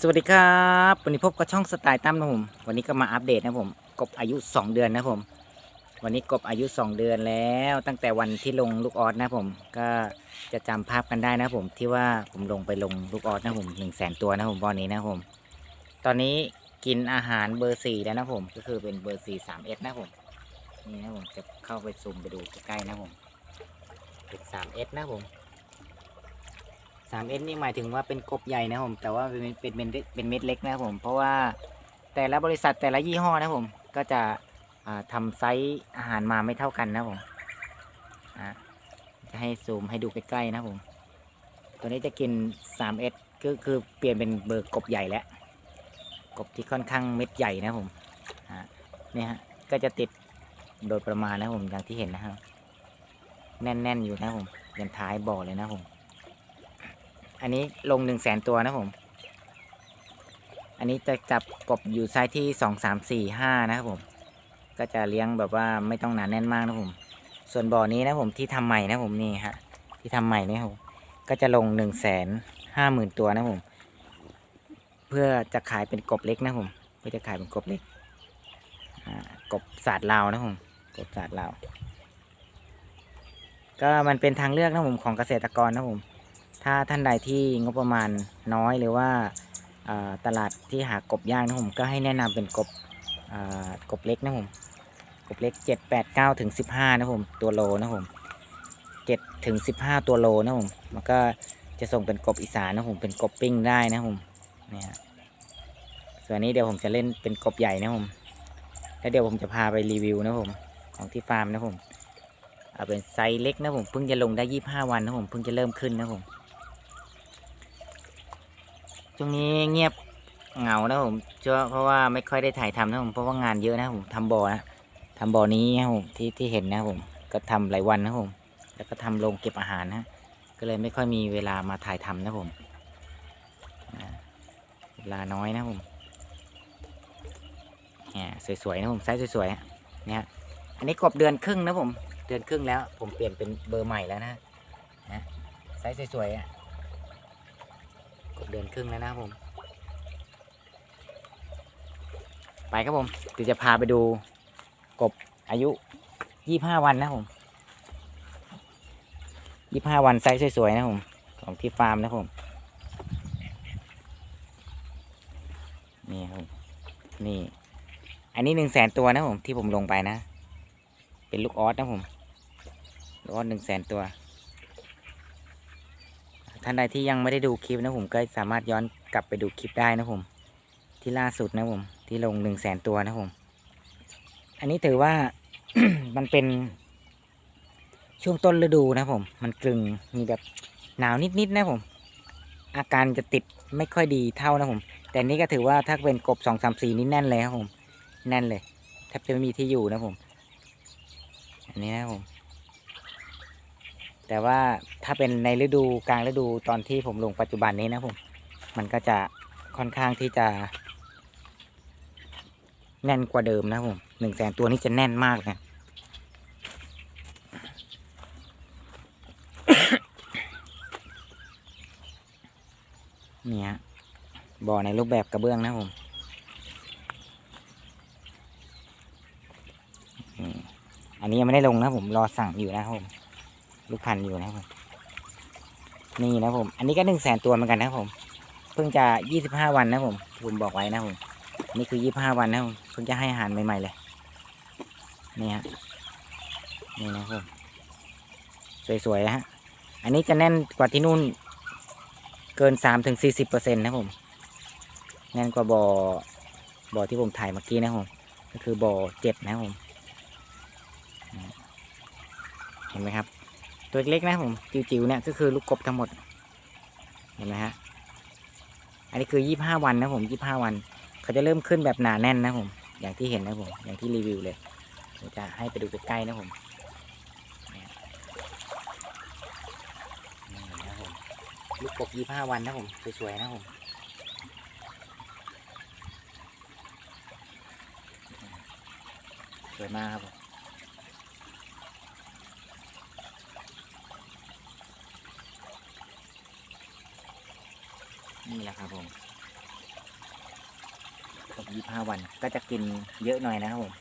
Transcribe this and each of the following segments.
สวัสดีครับวันนี้พบกับช่องสไตล์ตั้มนะผมวันนี้ก็มาอัปเดตนะผมกบอายุ 2 เดือนนะผม วันนี้กบอายุ 2 เดือนแล้ว ตั้งแต่วันที่ลงลูกออสนะผมก็จะจำภาพกันได้นะผมที่ว่าผมลงไปลงลูกออสนะผมหนึ่งแสนตัวนะผมวันนี้นะผม ตอนนี้กินอาหารเบอร์สี่แล้วนะผมก็คือเป็นเบอร์สี่สามเอสนะผมนี่นะผมจะเข้าไปซูมไปดูใกล้ๆนะผมเป็นสามเอสนะผม สามเอสนี่หมายถึงว่าเป็นกบใหญ่นะผมแต่ว่าเป็นเป็นเป็นเป็นเม็ดเล็กนะผม เพราะว่าแต่ละบริษัทแต่ละยี่ห้อนะผม ก็จะอ่าทำไซส์อาหารมาไม่เท่ากันนะผมอ่าจะให้ซูมให้ดูใกล้ๆนะผม ตัวนี้จะกิน 3S ก็คือเปลี่ยนเป็นเบอร์กบใหญ่แล้วกบที่ค่อนข้างเม็ดใหญ่นะผมเนี่ยฮะก็จะติดโดยประมาณนะผมอย่างที่เห็นนะครับแน่นๆอยู่นะผมยันท้ายบ่อเลยนะผม อันนี้ลงหนึ่งแสนตัวนะผม อันนี้จะจับกบอยู่ไซส์ที่สองสามสี่ห้านะครับผม ก็จะเลี้ยงแบบว่าไม่ต้องหนาแน่นมากนะผม ส่วนบ่อนี้นะผมที่ทำใหม่นะผมนี่ฮะ ที่ทำใหม่นี่ยผมก็จะลงหนึ่งแสนห้าหมื่นตัวนะผม เพื่อจะขายเป็นกบเล็กนะผม เพื่อจะขายเป็นกบเล็กกบศาสตร์ลาวนะผม กบศาสตร์ลาว ก็มันเป็นทางเลือกนะผมของเกษตรกรนะผม ถ้าท่านใดที่งบประมาณน้อยหรือว่าตลาดที่หากบย่างนะผมก็ให้แนะนำเป็นกบกบเล็กนะผมกบเล็กเจ็ดแปดเก้าถึงสิบห้านะผมตัวโลนะผมเจ็ดถึงสิบห้าตัวโลนะผมมันก็จะส่งเป็นกบอีสานนะผมเป็นกบปิ้งได้นะผมเนี่ยฮะส่วนนี้เดี๋ยวผมจะเล่นเป็นกบใหญ่นะผมแล้วเดี๋ยวผมจะพาไปรีวิวนะผมของที่ฟาร์มนะผมเอาเป็นไซส์เล็กนะผมเพิ่งจะลงได้ยี่ห้าวันนะผมเพิ่งจะเริ่มขึ้นนะผม ช่วงนี้เงียบเหงานะผมเชื่อเพราะว่าไม่ค่อยได้ถ่ายทำนะผมเพราะว่างานเยอะนะผมทำบ่อนะทำบ่อนี้นะผมที่ที่เห็นนะผมก็ทำหลายวันนะผมแล้วก็ทำโรงเก็บอาหารนะก็เลยไม่ค่อยมีเวลามาถ่ายทำนะผมเวลาน้อยนะผมเนี่ยสวยๆนะผมไซส์สวยๆอะเนี่ยอันนี้กบเดือนครึ่งนะผมเดือนครึ่งแล้ว ผมเปลี่ยนเป็นเบอร์ใหม่แล้วนะนะไซส์สวยๆอะ ดือนครึ่งแล้วนะครับผม ไปครับผมเดี๋ยวจะพาไปดูกบอายุยี่ห้าวันนะผมยี่ห้าวันไซส์สวยๆนะผม ของที่ฟาร์มนะผม นี่ครับนี่ อันนี้หนึ่งแสนตัวนะผมที่ผมลงไปนะ เป็นลูกออสนะผมลูกออสหนึ่งแสนตัว ท่านใดที่ยังไม่ได้ดูคลิปนะผมก็สามารถย้อนกลับไปดูคลิปได้นะผม ที่ล่าสุดนะผมที่ลงหนึ่งแสนตัวนะผม อันนี้ถือว่ามันเป็นช่วงต้นฤดูนะผม มันกลึงมีแบบหนาวนิดๆนะผม อาการจะติดไม่ค่อยดีเท่านะผม แต่นี่ก็ถือว่าถ้าเป็นกบสองสามสี่นี่แน่นเลยครับผม แน่นเลยแทบจะไม่มีที่อยู่นะผม อันนี้นะผม แต่ว่าถ้าเป็นในฤดูกลางฤดูตอนที่ผมลงปัจจุบันนี้นะผมมันก็จะค่อนข้างที่จะแน่นกว่าเดิมนะผมหนึ่งแสนตัวนี้จะแน่นมากนะเนี่ยบ่อในรูปแบบกระเบื้องนะผมอันนี้ยังไม่ได้ลงนะผมรอสั่งอยู่นะครับผม ลูกพันธุ์อยู่นะครับผมนี่นะผม อันนี้ก็หนึ่งแสนตัวเหมือนกันนะผม เพิ่งจะยี่สิบห้าวันนะผมผมบอกไว้นะผมนี่คือยี่สิบห้าวันนะผมเพิ่งจะให้อาหารใหม่ๆเลยนี่ฮะนี่นะครับผมสวยๆนะฮะ อันนี้จะแน่นกว่าที่นู่นเกินสามถึงสี่สิบเปอร์เซ็นต์นะผมแน่นกว่าบ่อบ่อที่ผมถ่ายเมื่อกี้นะผมก็คือบ่อเจ็ดนะผมเห็นไหมครับ ตัวเล็กๆนะผมจิ๋วๆเนี่ยก็คือลูกกบทั้งหมดเห็นไหมฮะอันนี้คือยี่ห้าวันนะผมยี่ห้าวัน เขาจะเริ่มขึ้นแบบหนาแน่นนะผมอย่างที่เห็นนะผมอย่างที่รีวิวเลยเดี๋ยวจะให้ไปดูใกล้ๆนะผมเนี่ยนี่นะผมลูกกบยี่ห้าวันนะผมสวยๆนะผมสวยมากครับผม นี่แหละครับผมครบยี่ห้าวันก็จะกินเยอะหน่อยนะครับผม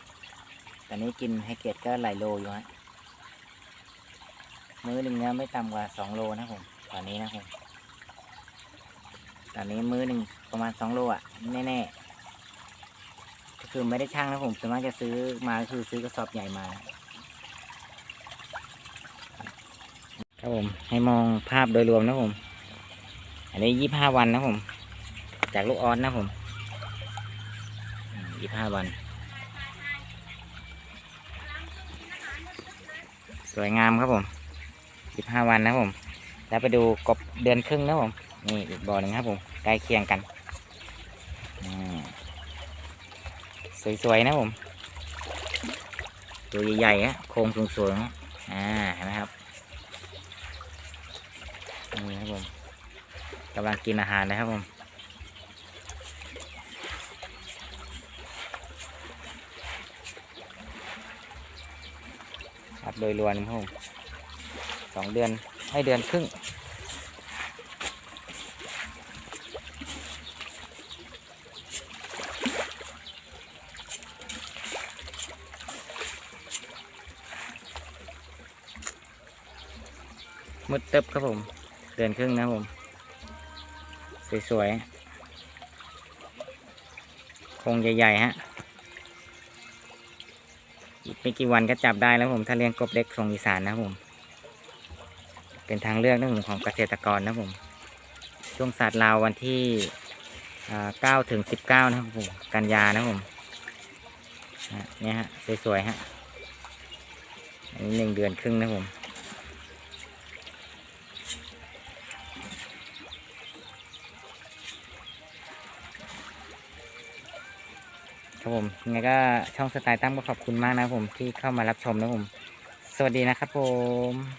ตอนนี้กินให้เกตก็หลายโลอยู่ฮะ มื้อหนึ่งเนี่ยไม่ต่ำกว่าสองโลนะครับผม ตอนนี้นะครับผม ตอนนี้มื้อหนึ่งประมาณสองโลอะแน่ๆ ก็คือไม่ได้ช่างนะผมส่วนมากจะซื้อมาคือซื้อกระสอบใหญ่มา ครับผม ให้มองภาพโดยรวมนะผม อันนี้ยี่ห้าวันนะผม จากลูกออสนะผมยี่ห้าวัน สวยงามครับผมยี่ห้าวันนะผม แล้วไปดูกบเดือนครึ่งนะผม นี่อีกบ่อหนึ่งครับผม ใกล้เคียงกัน สวยๆนะผม ตัวใหญ่ๆฮะ โครงสูงๆฮะอ่า เห็นไหมครับ นี่ครับผม กำลังกินอาหารนะครับผมครับโดยรวมครับผมสองเดือนให้เดือนครึ่งมืดตึบครับผม เดือนครึ่งนะครับผม สวยๆ โครงใหญ่ ๆ ฮะ อีกไม่กี่วันก็จับได้แล้วผม ถ้าเลี้ยงกบเล็กทรงอีสานนะผม เป็นทางเลือกนะผมของเกษตรกรนะผม ช่วงศาสตร์ลาววันที่เก้าถึงสิบเก้านะครับผม กันยานะผมเนี่ยฮะ สวยๆ ฮะ อันนี้หนึ่งเดือนครึ่งนะผม ครับผมยังไงก็ช่องสไตล์ตั้มก็ขอบคุณมากนะครับผมที่เข้ามารับชมนะครับผม สวัสดีนะครับผม